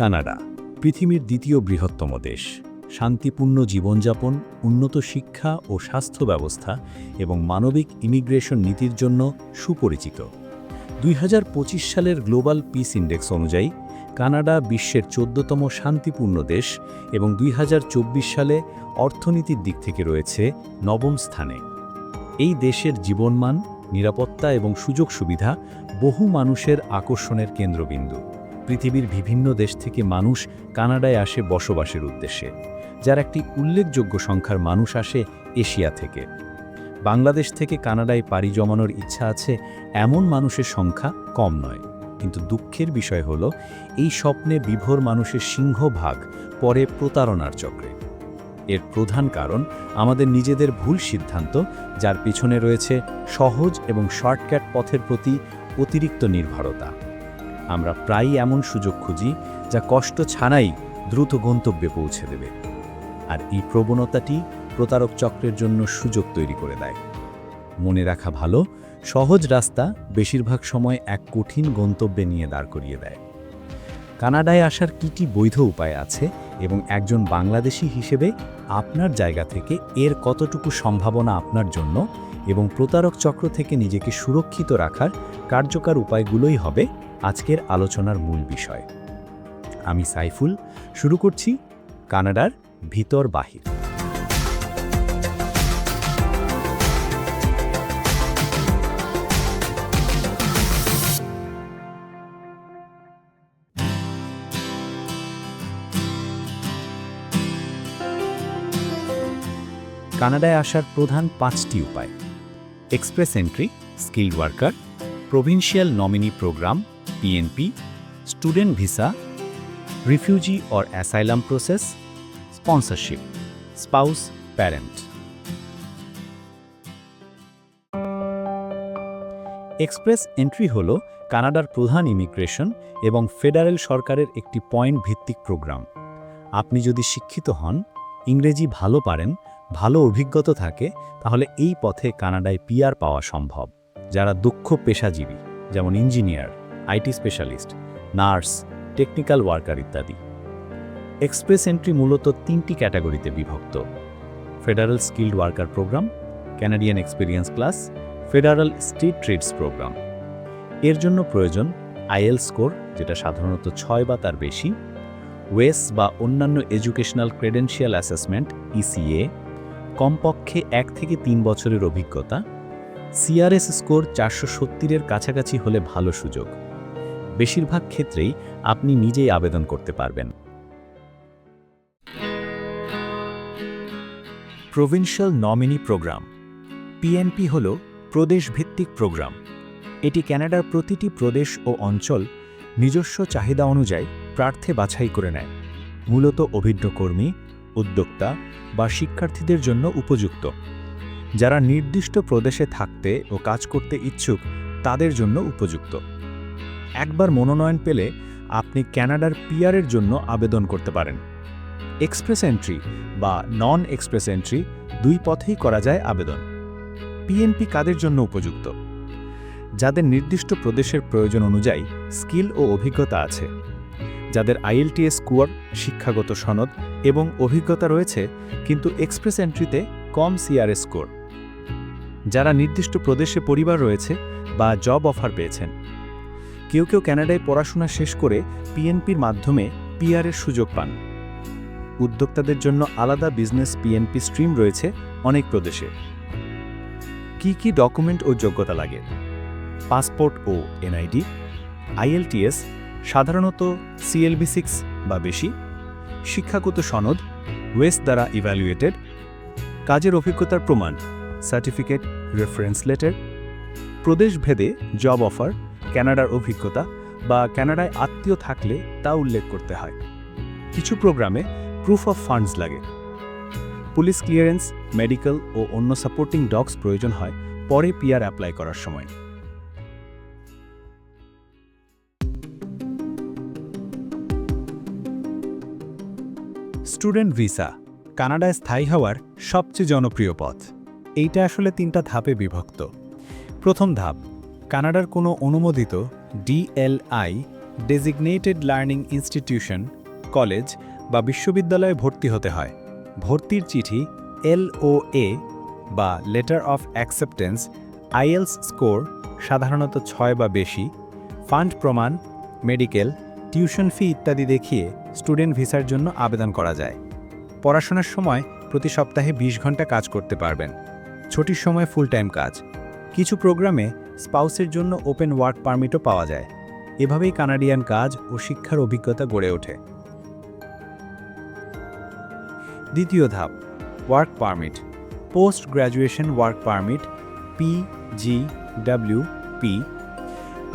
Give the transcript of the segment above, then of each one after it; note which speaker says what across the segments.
Speaker 1: Canada, পৃথিবীর দ্বিতীয় বৃহত্তম দেশ। শান্তিপূর্ণ জীবনযাপন, উন্নত শিক্ষা ও স্বাস্থ্য ব্যবস্থা এবং মানবিক ইমিগ্রেশন নীতির জন্য সুপরিচিত। দুই হাজার পঁচিশ সালের গ্লোবাল পিস ইন্ডেক্স অনুযায়ী, কানাডা বিশ্বের চোদ্দতম শান্তিপূর্ণ দেশ এবং দুই হাজার চব্বিশ সালে অর্থনীতির দিক থেকে রয়েছে নবম স্থানে। এই দেশের জীবনমান, নিরাপত্তা এবং সুযোগ সুবিধা বহু মানুষের আকর্ষণের কেন্দ্রবিন্দু। পৃথিবীর বিভিন্ন দেশ থেকে মানুষ কানাডায় আসে বসবাসের উদ্দেশ্যে, যার একটি উল্লেখযোগ্য সংখ্যার মানুষ আসে এশিয়া থেকে। বাংলাদেশ থেকে কানাডায় পাড়ি জমানোর ইচ্ছা আছে এমন মানুষের সংখ্যা কম নয়। কিন্তু দুঃখের বিষয় হল, এই স্বপ্নে বিভোর মানুষের সিংহভাগ পরে প্রতারণার চক্রে। এর প্রধান কারণ আমাদের নিজেদের ভুল সিদ্ধান্ত, যার পিছনে রয়েছে সহজ এবং শর্টকাট পথের প্রতি অতিরিক্ত নির্ভরতা। আমরা প্রায়ই এমন সুযোগ খুঁজি যা কষ্ট ছাড়াই দ্রুত গন্তব্যে পৌঁছে দেবে। আর এই প্রবণতাটি প্রতারক চক্রের জন্য সুযোগ তৈরি করে দেয়। মনে রাখা ভালো, সহজ রাস্তা বেশিরভাগ সময় এক কঠিন গন্তব্যে নিয়ে দাঁড় করিয়ে দেয়। কানাডায় আসার কী কী বৈধ উপায় আছে এবং একজন বাংলাদেশি হিসেবে আপনার জায়গা থেকে এর কতটুকু সম্ভাবনা আপনার জন্য এবং প্রতারক চক্র থেকে নিজেকে সুরক্ষিত রাখার কার্যকর উপায়গুলোই হবে আজকের আলোচনার মূল বিষয়। আমি সাইফুল, শুরু করছি কানাডার ভিতর বাহির। কানাডায় আসার প্রধান পাঁচটি উপায়। Express entry skilled worker provincial nominee programme PNP student visa refugee or asylum process sponsorship spouse parent express entry হল কানাডার প্রধান ইমিগ্রেশন এবং ফেডারেল সরকারের একটি পয়েন্ট ভিত্তিক প্রোগ্রাম আপনি যদি শিক্ষিত হন, ইংরেজি ভালো পারেন, ভালো অভিজ্ঞতা থাকে, তাহলে এই পথে কানাডায় পিআর পাওয়া সম্ভব, যারা দক্ষ পেশাজীবী, যেমন engineer IT specialist, nurse, technical worker ইত্যাদি। এক্সপ্রেস এন্ট্রি মূলত তিনটি ক্যাটাগরিতে বিভক্ত। Federal skilled worker programme, Canadian experience class, federal state trades programme. এর জন্য প্রয়োজন আইএল স্কোর, যেটা সাধারণত ছয় বা তার বেশি, ওয়েস বা অন্যান্য এডুকেশনাল ক্রেডেন্সিয়াল অ্যাসেসমেন্ট, ইসিএ, কমপক্ষে এক থেকে তিন বছরের অভিজ্ঞতা, সিআরএস স্কোর চারশো সত্তরের কাছাকাছি হলে ভালো সুযোগ। বেশিরভাগ ক্ষেত্রেই আপনি নিজেই আবেদন করতে পারবেন। প্রভিন্সিয়াল নমিনি প্রোগ্রাম পিএনপি হল প্রদেশভিত্তিক প্রোগ্রাম। এটি ক্যানাডার প্রতিটি প্রদেশ ও অঞ্চল নিজস্ব চাহিদা অনুযায়ী প্রার্থী বাছাই করে নেয়। মূলত অভিজ্ঞ কর্মী উদ্যোক্তা বা শিক্ষার্থীদের জন্য উপযুক্ত। যারা নির্দিষ্ট প্রদেশে থাকতে ও কাজ করতে ইচ্ছুক তাদের জন্য উপযুক্ত। একবার মনোনয়ন পেলে আপনি ক্যানাডার পিয়ারের জন্য আবেদন করতে পারেন। এক্সপ্রেস এন্ট্রি বা নন এক্সপ্রেস এন্ট্রি দুই পথেই করা যায় আবেদন। পিএনপি কাদের জন্য উপযুক্ত? যাদের নির্দিষ্ট প্রদেশের প্রয়োজন অনুযায়ী স্কিল ও অভিজ্ঞতা আছে। যাদের আইএলটিএস স্কোর শিক্ষাগত সনদ এবং অভিজ্ঞতা রয়েছে, কিন্তু এক্সপ্রেস এন্ট্রিতে কম সিআরএস স্কোর। যারা নির্দিষ্ট প্রদেশে পরিবার রয়েছে বা জব অফার পেয়েছেন কেউ কেউ ক্যানাডায় পড়াশোনা শেষ করে পিএনপির মাধ্যমে পিআরের সুযোগ পান। উদ্যোক্তাদের জন্য আলাদা বিজনেস পিএনপি স্ট্রিম রয়েছে অনেক প্রদেশে। কি কি ডকুমেন্ট ও যোগ্যতা লাগে? পাসপোর্ট ও এনআইডি আইএলটিএস সাধারণত সিএলবি সিক্স বা বেশি, শিক্ষাগত সনদ ওয়েস্ট দ্বারা ইভ্যালুয়েটেড কাজের অভিজ্ঞতার প্রমাণ, সার্টিফিকেট রেফারেন্স লেটার প্রদেশভেদে জব অফার ক্যানাডার অভিজ্ঞতা বা ক্যানাডায় আত্মীয় থাকলে তা উল্লেখ করতে হয়। কিছু প্রোগ্রামে প্রুফ অফ ফান্ডস লাগে। পুলিশ ক্লিয়ারেন্স, মেডিকেল ও অন্য সাপোর্টিং ডগস প্রয়োজন হয় পরে পিআর অ্যাপ্লাই করার সময়। স্টুডেন্ট ভিসা, কানাডায় স্থায়ী হওয়ার সবচেয়ে জনপ্রিয় পথ। এইটা আসলে তিনটা ধাপে বিভক্ত। প্রথম ধাপ কানাডার কোনো অনুমোদিত DLI designated learning institution college বা বিশ্ববিদ্যালয়ে ভর্তি হতে হয়। ভর্তির চিঠি এলওএ বা letter of acceptance IELTS score সাধারণত ছয় বা বেশি ফান্ড প্রমাণ মেডিকেল টিউশন ফি ইত্যাদি দেখিয়ে স্টুডেন্ট ভিসার জন্য আবেদন করা যায়। পড়াশোনার সময় প্রতি সপ্তাহে ২০ ঘণ্টা কাজ করতে পারবেন। ছুটির সময় ফুল টাইম কাজ। কিছু প্রোগ্রামে স্পাউসের জন্য ওপেন ওয়ার্ক পারমিটও পাওয়া যায়। এভাবেই কানাডিয়ান কাজ ও শিক্ষার অভিজ্ঞতা গড়ে ওঠে। দ্বিতীয় ধাপ, work permit post graduation work permit, P G W P.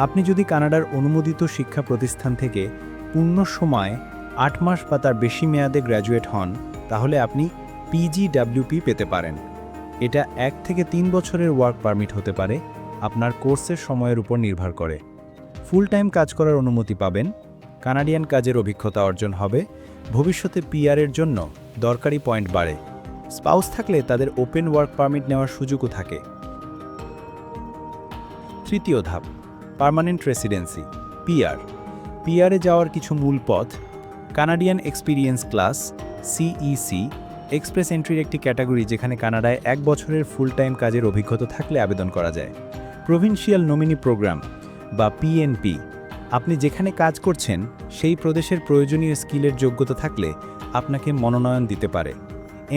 Speaker 1: আপনি যদি কানাডার অনুমোদিত শিক্ষা প্রতিষ্ঠান থেকে পূর্ণ সময় আট মাস বা তার বেশি মেয়াদে গ্র্যাজুয়েট হন, তাহলে আপনি পিজিডাব্লিউপি পেতে পারেন। এটা এক থেকে তিন বছরের ওয়ার্ক পারমিট হতে পারে। আপনার কোর্সের সময়ের উপর নির্ভর করে। ফুল টাইম কাজ করার অনুমতি পাবেন, কানাডিয়ান কাজের অভিজ্ঞতা অর্জন হবে, ভবিষ্যতে পিআরের জন্য দরকারি পয়েন্ট বাড়ে। স্পাউস থাকলে তাদের ওপেন ওয়ার্ক পারমিট নেওয়ার সুযোগও থাকে। তৃতীয় ধাপ, পার্মানেন্ট রেসিডেন্সি পিআর পিআরে যাওয়ার কিছু মূল পথ, Canadian experience class CEC express এন্ট্রির একটি ক্যাটাগরি যেখানে কানাডায় এক বছরের ফুল টাইম কাজের অভিজ্ঞতা থাকলে আবেদন করা যায়। প্রভিন্সিয়াল নমিনি প্রোগ্রাম, বা পিএনপি আপনি যেখানে কাজ করছেন, সেই প্রদেশের প্রয়োজনীয় স্কিলের যোগ্যতা থাকলে আপনাকে মনোনয়ন দিতে পারে।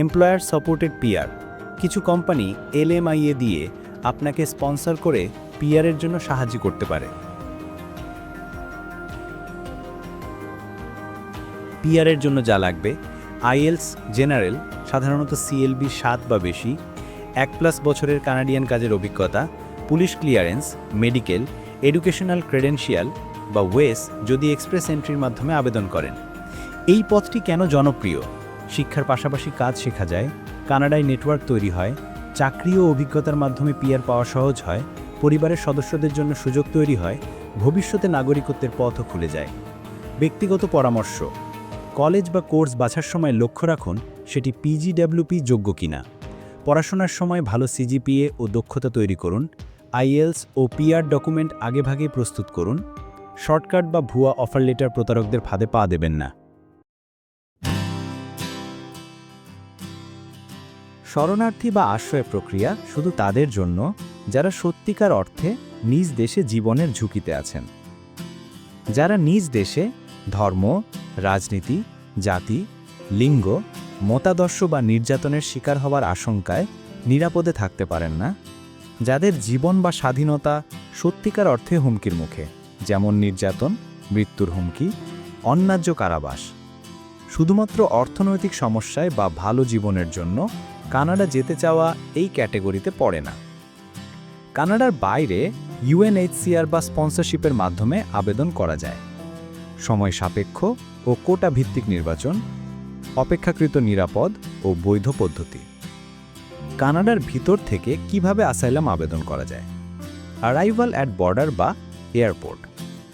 Speaker 1: এমপ্লয়ার সাপোর্টেড পিআর কিছু কোম্পানি এলএমআইএ দিয়ে আপনাকে স্পন্সর করে পিআরের জন্য সাহায্য করতে পারে। পিআরের জন্য যা লাগবে আইএলস জেনারেল সাধারণত সিএলবি সাত বা বেশি, এক প্লাস বছরের কানাডিয়ান কাজের অভিজ্ঞতা police clearance, medical, educational credential বা ওয়েস যদি এক্সপ্রেস এন্ট্রির মাধ্যমে আবেদন করেন। এই পথটি কেন জনপ্রিয়? শিক্ষার পাশাপাশি কাজ শেখা যায়, কানাডায় নেটওয়ার্ক তৈরি হয়, চাকরি ও অভিজ্ঞতার মাধ্যমে পিআর পাওয়া সহজ হয়, পরিবারের সদস্যদের জন্য সুযোগ তৈরি হয়, ভবিষ্যতে নাগরিকত্বের পথও খুলে যায়। ব্যক্তিগত পরামর্শ, কলেজ বা কোর্স বাছার সময় লক্ষ্য রাখুন সেটি পিজিডাব্লিউপি যোগ্য কিনা। পড়াশোনার সময় ভালো সিজিপিএ ও দক্ষতা তৈরি করুন আইএলস ও পিআর ডকুমেন্ট আগেভাগে প্রস্তুত করুন। শর্টকাট বা ভুয়া অফার লেটার প্রতারকদের ফাঁদে পা দেবেন না। শরণার্থী বা আশ্রয় প্রক্রিয়া শুধু তাদের জন্য, যারা সত্যিকার অর্থে নিজ দেশে জীবনের ঝুঁকিতে আছেন। যারা নিজ দেশে ধর্ম, রাজনীতি, জাতি, লিঙ্গ, মতাদর্শ বা নির্যাতনের শিকার হওয়ার আশঙ্কায় নিরাপদে থাকতে পারেন না যাদের জীবন বা স্বাধীনতা সত্যিকার অর্থে হুমকির মুখে, যেমন নির্যাতন, মৃত্যুর হুমকি, অন্যায্য কারাবাস। শুধুমাত্র অর্থনৈতিক সমস্যায় বা ভালো জীবনের জন্য কানাডা যেতে চাওয়া এই ক্যাটেগরিতে পড়ে না। কানাডার বাইরে ইউএনএইচসিআর বা স্পন্সরশিপের মাধ্যমে আবেদন করা যায়। সময় সাপেক্ষ ও কোটা ভিত্তিক নির্বাচন, অপেক্ষাকৃত নিরাপদ ও বৈধ পদ্ধতি। কানাডার ভিতর থেকে কীভাবে আসাইলাম আবেদন করা যায়? অ্যারাইভাল অ্যাট বর্ডার বা এয়ারপোর্ট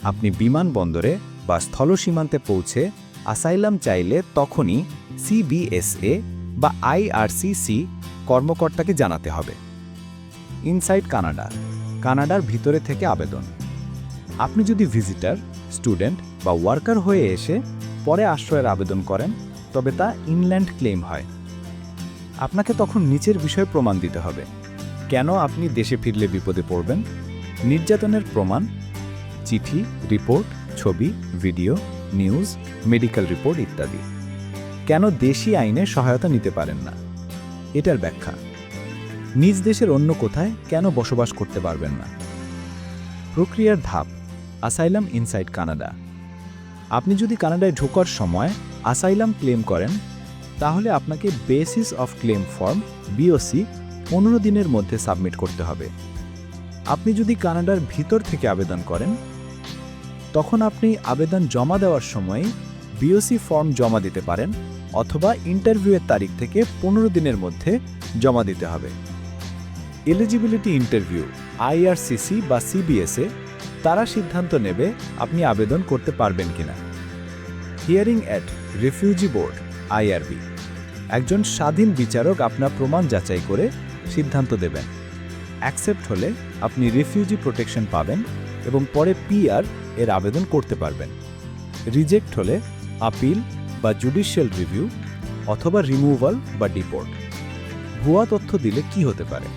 Speaker 1: আপনি বিমানবন্দরে বা স্থল সীমান্তে পৌঁছে আসাইলাম চাইলে তখনই সিবিএসএ বা আইআরসিসি কর্মকর্তাকে জানাতে হবে। ইনসাইড কানাডা কানাডার ভিতরে থেকে আবেদন। আপনি যদি ভিজিটার স্টুডেন্ট বা ওয়ার্কার হয়ে এসে পরে আশ্রয়ের আবেদন করেন, তবে তা ইনল্যান্ড ক্লেম হয়। আপনাকে তখন নিচের বিষয়ে প্রমাণ দিতে হবে। কেন আপনি দেশে ফিরলে বিপদে পড়বেন? নির্যাতনের প্রমাণ, চিঠি, রিপোর্ট, ছবি, ভিডিও, নিউজ, মেডিকেল রিপোর্ট ইত্যাদি। কেন দেশি আইনে সহায়তা নিতে পারেন না? এটার ব্যাখ্যা। নিজ দেশের অন্য কোথায় কেন বসবাস করতে পারবেন না? প্রক্রিয়ার ধাপ, আসাইলাম ইনসাইড কানাডা। আপনি যদি কানাডায় ঢোকার সময় আসাইলাম ক্লেম করেন তাহলে আপনাকে basis of claim form BOC পনেরো দিনের মধ্যে সাবমিট করতে হবে। আপনি যদি কানাডার ভিতর থেকে আবেদন করেন, তখন আপনি আবেদন জমা দেওয়ার সময় বিওসি ফর্ম জমা দিতে পারেন, অথবা ইন্টারভিউয়ের তারিখ থেকে পনেরো দিনের মধ্যে জমা দিতে হবে। এলিজিবিলিটি ইন্টারভিউ আইআরসিসি বা সিবিএসএ তারা সিদ্ধান্ত নেবে আপনি আবেদন করতে পারবেন কিনা। Hearing at refugee board IRB. একজন স্বাধীন বিচারক আপনার প্রমাণ যাচাই করে সিদ্ধান্ত দেবেন। অ্যাকসেপ্ট হলে আপনি রিফিউজি প্রোটেকশন পাবেন এবং পরে পিআর এর আবেদন করতে পারবেন। রিজেক্ট হলে আপিল বা জুডিশিয়াল রিভিউ অথবা রিমুভাল বা ডিপোর্ট। ভুয়া তথ্য দিলে কি হতে পারে?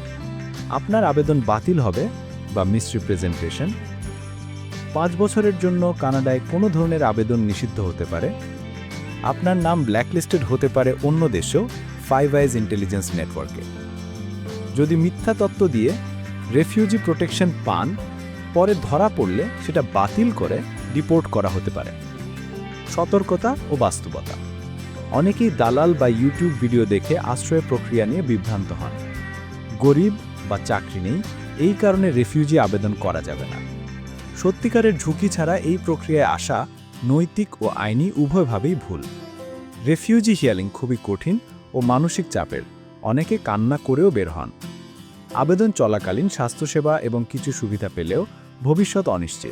Speaker 1: আপনার আবেদন বাতিল হবে বা মিসরিপ্রেজেন্টেশন। পাঁচ বছরের জন্য কানাডায় কোনো ধরনের আবেদন নিষিদ্ধ হতে পারে। আপনার নাম ব্ল্যাকলিস্টেড হতে পারে অন্য দেশেও ফাইভ আইজ ইন্টেলিজেন্স নেটওয়ার্কে যদি মিথ্যা তত্ত্ব দিয়ে রেফিউজি প্রোটেকশন পান, পরে ধরা পড়লে সেটা বাতিল করে ডিপোর্ট করা হতে পারে। সতর্কতা ও বাস্তবতা। অনেকেই দালাল বা ইউটিউব ভিডিও দেখে আশ্রয় প্রক্রিয়া নিয়ে বিভ্রান্ত হন। গরিব বা চাকরি নেই, এই কারণে রেফিউজি আবেদন করা যাবে না। সত্যিকারের ঝুঁকি ছাড়া এই প্রক্রিয়ায় আসা নৈতিক ও আইনি উভয়ভাবেই ভুল। রেফিউজি হিয়ালিং খুবই কঠিন ও মানসিক চাপের। অনেকে কান্না করেও বের হন। আবেদন চলাকালীন স্বাস্থ্যসেবা এবং কিছু সুবিধা পেলেও ভবিষ্যৎ অনিশ্চিত।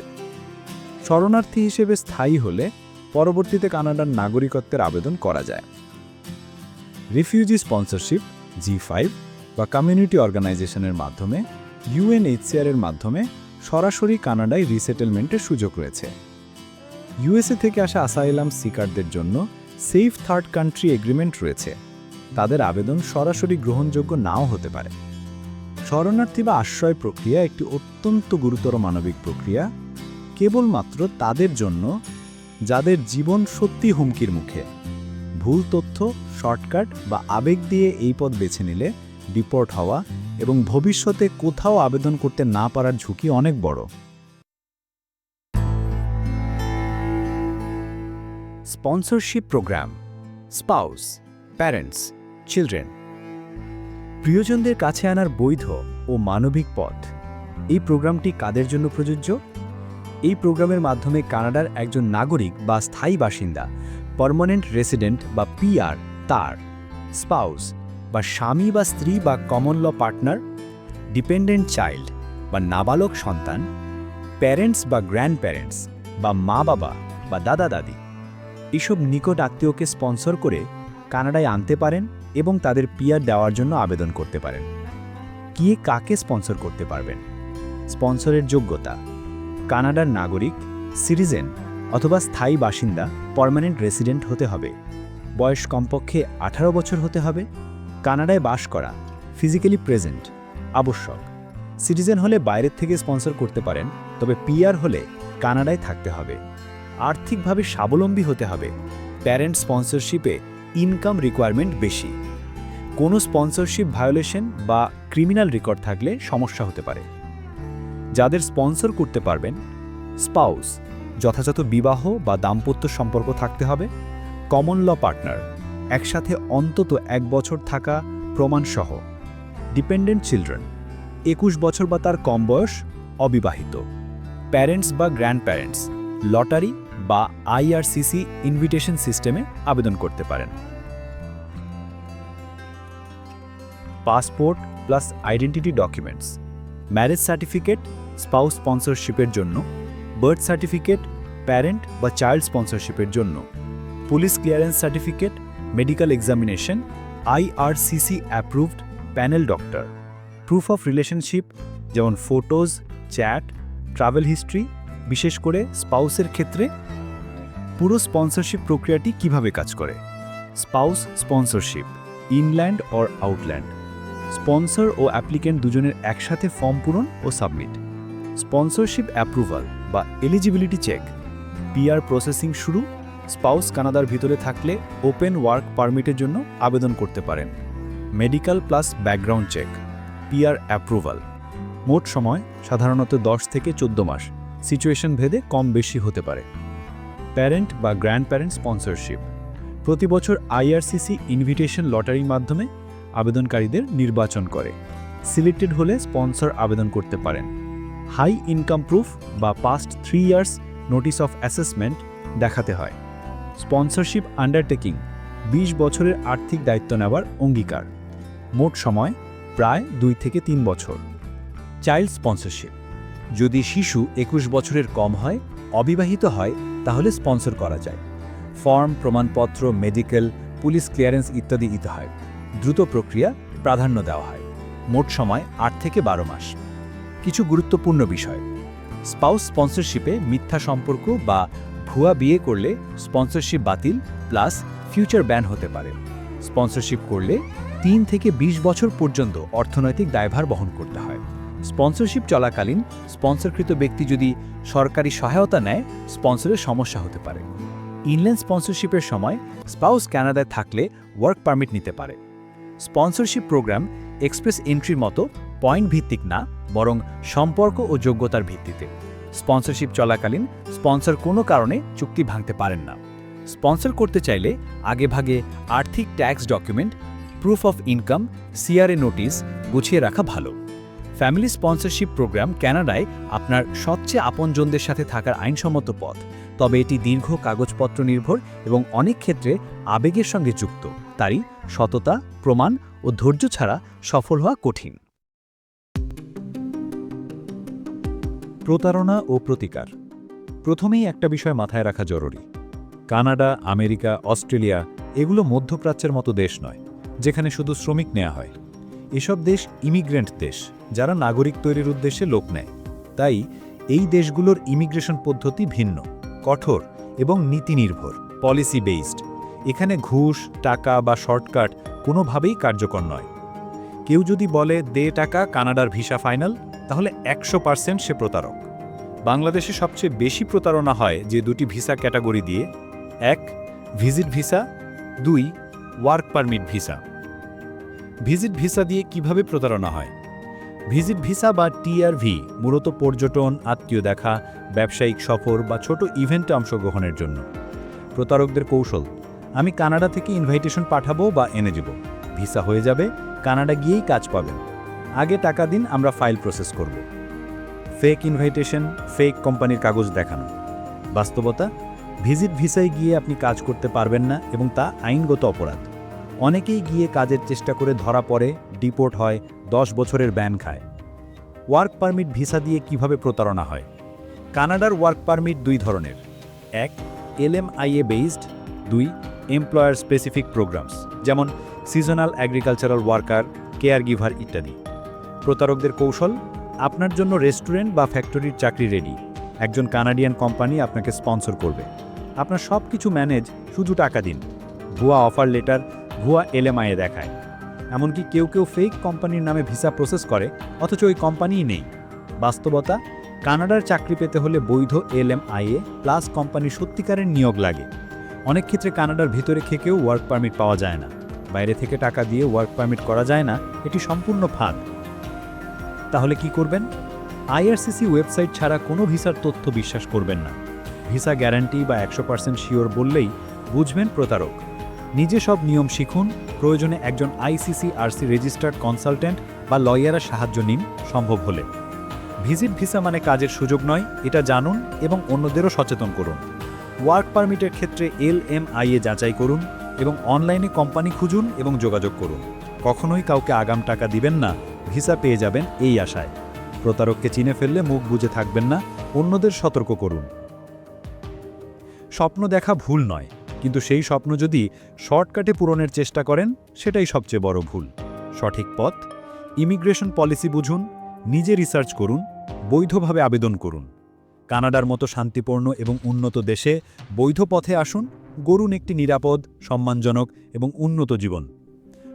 Speaker 1: শরণার্থী হিসেবে স্থায়ী হলে পরবর্তীতে কানাডার নাগরিকত্বের আবেদন করা যায়। রিফিউজি স্পন্সরশিপ, জি ফাইভ, বা কমিউনিটি অর্গানাইজেশনের মাধ্যমে, ইউএনএইচসিআর এর মাধ্যমে সরাসরি কানাডায় রিসেটেলমেন্টের সুযোগ রয়েছে। ইউএসএ থেকে আসা আসাইলাম সিকারদের জন্য সেফ থার্ড কান্ট্রি এগ্রিমেন্ট রয়েছে। তাদের আবেদন সরাসরি গ্রহণযোগ্য নাও হতে পারে। শরণার্থী বা আশ্রয় প্রক্রিয়া একটি অত্যন্ত গুরুতর মানবিক প্রক্রিয়া। কেবলমাত্র তাদের জন্য, যাদের জীবন সত্যি হুমকির মুখে। ভুল তথ্য, শর্টকাট বা আবেগ দিয়ে এই পথ বেছে নিলে ডিপোর্ট হওয়া এবং ভবিষ্যতে কোথাও আবেদন করতে না পারার ঝুঁকি অনেক বড়। Sponsorship program, spouse, parents, children. প্রিয়জনদের কাছে আনার বৈধ ও মানবিক পথ। এই প্রোগ্রামটি কাদের জন্য প্রযোজ্য? এই প্রোগ্রামের মাধ্যমে কানাডার একজন নাগরিক বা স্থায়ী বাসিন্দা, পারমানেন্ট রেসিডেন্ট বা পিআর তার, স্পাউস বা স্বামী বা স্ত্রী বা common law partner, dependent child বা নাবালক সন্তান, প্যারেন্টস বা গ্র্যান্ড প্যারেন্টস বা মা বাবা বা দাদা দাদি এসব নিকট আত্মীয়কে স্পন্সর করে কানাডায় আনতে পারেন এবং তাদের পিয়ার দেওয়ার জন্য আবেদন করতে পারেন। কে কাকে স্পন্সর করতে পারবেন? স্পন্সরের যোগ্যতা, কানাডার নাগরিক, সিটিজেন অথবা স্থায়ী বাসিন্দা, পারমানেন্ট রেসিডেন্ট হতে হবে। বয়স কমপক্ষে আঠারো বছর হতে হবে। কানাডায় বাস করা, ফিজিক্যালি প্রেজেন্ট, আবশ্যক। সিটিজেন হলে বাইরের থেকে স্পন্সর করতে পারেন, তবে পিআর হলে কানাডায় থাকতে হবে। আর্থিকভাবে স্বাবলম্বী হতে হবে। প্যারেন্ট স্পন্সরশিপে ইনকাম রিকোয়ারমেন্ট বেশি। কোনো স্পন্সরশিপ ভায়োলেশন বা ক্রিমিনাল রেকর্ড থাকলে সমস্যা হতে পারে। যাদের স্পন্সর করতে পারবেন স্পাউস যথাযথ বিবাহ বা দাম্পত্য সম্পর্ক থাকতে হবে কমন ল পার্টনার একসাথে অন্তত এক বছর থাকা প্রমাণসহ ডিপেন্ডেন্ট চিলড্রেন একুশ বছর বা তার কম বয়স অবিবাহিত। প্যারেন্টস বা গ্র্যান্ড প্যারেন্টস লটারি বা আইআরসিসি ইনভিটেশন সিস্টেমে আবেদন করতে পারেন। Passport plus identity documents marriage certificate spouse স্পন্সরশিপের জন্য বার্থ সার্টিফিকেট প্যারেন্ট বা চাইল্ড স্পন্সরশিপের জন্য police clearance certificate medical examination IRCC approved panel doctor proof of relationship যেমন ফটোজ চ্যাট ট্রাভেল হিস্ট্রি বিশেষ করে স্পাউসের ক্ষেত্রে পুরো স্পন্সরশিপ প্রক্রিয়াটি কীভাবে কাজ করে? Spouse sponsorship, inland or outland? Sponsor O applicant দুজনের একসাথে ফর্ম পূরণ ও সাবমিট। স্পন্সরশিপ অ্যাপ্রুভাল বা এলিজিবিলিটি চেক। পিআর প্রসেসিং শুরু। স্পাউস কানাডার ভিতরে থাকলে ওপেন ওয়ার্ক পারমিটের জন্য আবেদন করতে পারেন। Medical plus background check. PR approval. মোট সময় সাধারণত 10 থেকে চোদ্দ মাস। সিচুয়েশন ভেদে কম বেশি হতে পারে। প্যারেন্ট বা গ্র্যান্ড প্যারেন্ট স্পন্সরশিপ। প্রতি বছর আইআরসিসি ইনভিটেশন লটারির মাধ্যমে আবেদনকারীদের নির্বাচন করে। সিলেক্টেড হলে স্পন্সর আবেদন করতে পারেন। হাই ইনকাম প্রুফ বা past three years notice of assessment দেখাতে হয়। স্পন্সরশিপ আন্ডারটেকিং বিশ বছরের আর্থিক দায়িত্ব নেওয়ার অঙ্গীকার। মোট সময় প্রায় দুই থেকে তিন বছর। চাইল্ড স্পন্সরশিপ যদি শিশু একুশ বছরের কম হয়, অবিবাহিত হয় তাহলে স্পন্সর করা যায়। ফর্ম, প্রমাণপত্র, মেডিকেল, পুলিশ ক্লিয়ারেন্স ইত্যাদি দিতে হয়। দ্রুত প্রক্রিয়া প্রাধান্য দেওয়া হয়। মোট সময় আট থেকে বারো মাস। কিছু গুরুত্বপূর্ণ বিষয়। স্পাউস স্পন্সরশিপে মিথ্যা সম্পর্ক বা ভুয়া বিয়ে করলে স্পন্সরশিপ বাতিল প্লাস ফিউচার ব্যান হতে পারে। স্পন্সরশিপ করলে তিন থেকে ২০ বছর পর্যন্ত অর্থনৈতিক দায়ভার বহন করতে হয়। স্পন্সরশিপ চলাকালীন স্পন্সরকৃত ব্যক্তি যদি সরকারি সহায়তা নেয়, স্পন্সরের সমস্যা হতে পারে। ইনল্যান্ড স্পন্সরশিপের সময় স্পাউস ক্যানাডায় থাকলে ওয়ার্ক পারমিট নিতে পারে। স্পন্সরশিপ প্রোগ্রাম এক্সপ্রেস এন্ট্রির মতো পয়েন্ট ভিত্তিক না, বরং সম্পর্ক ও যোগ্যতার ভিত্তিতে। স্পন্সরশিপ চলাকালীন স্পন্সর কোনো কারণে চুক্তি ভাঙতে পারেন না। স্পন্সর করতে চাইলে আগেভাগে আর্থিক tax document, proof of income, CRA notice গুছিয়ে রাখা ভালো। ফ্যামিলি স্পন্সরশিপ প্রোগ্রাম কানাডায় আপনার সবচেয়ে আপনজনদের সাথে থাকার আইনসম্মত পথ। তবে এটি দীর্ঘ কাগজপত্র নির্ভর এবং অনেক ক্ষেত্রে আবেগের সঙ্গে যুক্ত, তারই সততা, প্রমাণ ও ধৈর্য ছাড়া সফল হওয়া কঠিন। প্রতারণা ও প্রতিকার। প্রথমেই একটা বিষয় মাথায় রাখা জরুরি। কানাডা, আমেরিকা, অস্ট্রেলিয়া এগুলো মধ্যপ্রাচ্যের মতো দেশ নয়, যেখানে শুধু শ্রমিক নেওয়া হয়। এসব দেশ ইমিগ্রেন্ট দেশ, যারা নাগরিক তৈরির উদ্দেশ্যে লোক নেয়। তাই এই দেশগুলোর ইমিগ্রেশন পদ্ধতি ভিন্ন, কঠোর এবং নীতি নির্ভর পলিসি বেসড এখানে ঘুষ, টাকা বা শর্টকাট কোনোভাবেই কার্যকর নয়। কেউ যদি বলে, দে টাকা, কানাডার ভিসা ফাইনাল তাহলে একশো পার্সেন্ট সে প্রতারক। বাংলাদেশে সবচেয়ে বেশি প্রতারণা হয় যে দুটি ভিসা ক্যাটাগরি দিয়ে। এক, ভিজিট ভিসা। দুই work permit visa. Visit visa দিয়ে কীভাবে প্রতারণা হয়? ভিজিট ভিসা বা টিআরভি মূলত পর্যটন, আত্মীয় দেখা, ব্যবসায়িক সফর বা ছোট ইভেন্টে অংশগ্রহণের জন্য। প্রতারকদের কৌশল, আমি কানাডা থেকে ইনভাইটেশন পাঠাবো বা এনে দেব। ভিসা হয়ে যাবে, কানাডা গিয়েই কাজ পাবেন। আগে টাকা দিন, আমরা ফাইল প্রসেস করব। ফেক ইনভাইটেশন, ফেক কোম্পানির কাগজ দেখানো। বাস্তবতা, ভিজিট ভিসায় গিয়ে আপনি কাজ করতে পারবেন না এবং তা আইনগত অপরাধ। অনেকেই গিয়ে কাজের চেষ্টা করে ধরা পড়ে, ডিপোর্ট হয়, দশ বছরের ব্যান খায়। ওয়ার্ক পারমিট ভিসা দিয়ে কীভাবে প্রতারণা হয়? কানাডার ওয়ার্ক পারমিট দুই ধরনের। এক, এলএমআইএ বেসড দুই, এমপ্লয়ার স্পেসিফিক প্রোগ্রামস, যেমন seasonal agricultural worker caregiver ইত্যাদি। প্রতারকদের কৌশল, আপনার জন্য রেস্টুরেন্ট বা ফ্যাক্টরির চাকরি রেডি। একজন কানাডিয়ান কোম্পানি আপনাকে স্পন্সর করবে। আপনার সব কিছু ম্যানেজ, শুধু টাকা দিন। ভুয়া অফার লেটার ভুয়া এলএমআইএ দেখায়। এমনকি কেউ কেউ ফেক কোম্পানির নামে ভিসা প্রসেস করে, অথচ ওই কোম্পানিই নেই। বাস্তবতা? কানাডার চাকরি পেতে হলে বৈধ এলএমআইএ প্লাস কোম্পানির সত্যিকারের নিয়োগ লাগে। অনেক ক্ষেত্রে কানাডার ভিতরে থেকেও ওয়ার্ক পারমিট পাওয়া যায় না। বাইরে থেকে টাকা দিয়ে ওয়ার্ক পারমিট করা যায় না, এটি সম্পূর্ণ ফাঁদ। তাহলে কি করবেন? আইআরসিসি ওয়েবসাইট ছাড়া কোনো ভিসার তথ্য বিশ্বাস করবেন না। ভিসা গ্যারান্টি বা একশো পার্সেন্ট শিওর বললেই বুঝবেন প্রতারক। নিজে সব নিয়ম শিখুন, প্রয়োজনে একজন আইসিসি আরসি রেজিস্টার্ড কনসালটেন্ট বা লয়ারের সাহায্য নিন সম্ভব হলে। ভিজিট ভিসা মানে কাজের সুযোগ নয়, এটা জানুন এবং অন্যদেরও সচেতন করুন। ওয়ার্ক পারমিটের ক্ষেত্রে এল এম আইএ যাচাই করুন এবং অনলাইনে কোম্পানি খুঁজুন এবং যোগাযোগ করুন। কখনোই কাউকে আগাম টাকা দিবেন না, ভিসা পেয়ে যাবেন এই আশায়। প্রতারককে চিনে ফেললে মুখ বুজে থাকবেন না, অন্যদের সতর্ক করুন। স্বপ্ন দেখা ভুল নয় কিন্তু সেই স্বপ্ন যদি শর্টকাটে পূরণের চেষ্টা করেন, সেটাই সবচেয়ে বড় ভুল। সঠিক পথ? ইমিগ্রেশন পলিসি বুঝুন, নিজে রিসার্চ করুন, বৈধভাবে আবেদন করুন। কানাডার মতো শান্তিপূর্ণ এবং উন্নত দেশে বৈধ পথে আসুন, গড়ুন একটি নিরাপদ, সম্মানজনক এবং উন্নত জীবন।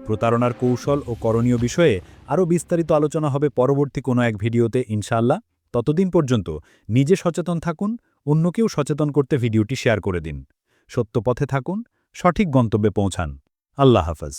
Speaker 1: প্রতারণার কৌশল ও করণীয় বিষয়ে আরও বিস্তারিত আলোচনা হবে পরবর্তী কোনো এক ভিডিওতে ইনশাল্লাহ ততদিন পর্যন্ত নিজে সচেতন থাকুন, অন্যকেও সচেতন করতে ভিডিওটি শেয়ার করে দিন। সত্য পথে থাকুন সঠিক গন্তব্যে পৌঁছান। আল্লাহ হাফাজ।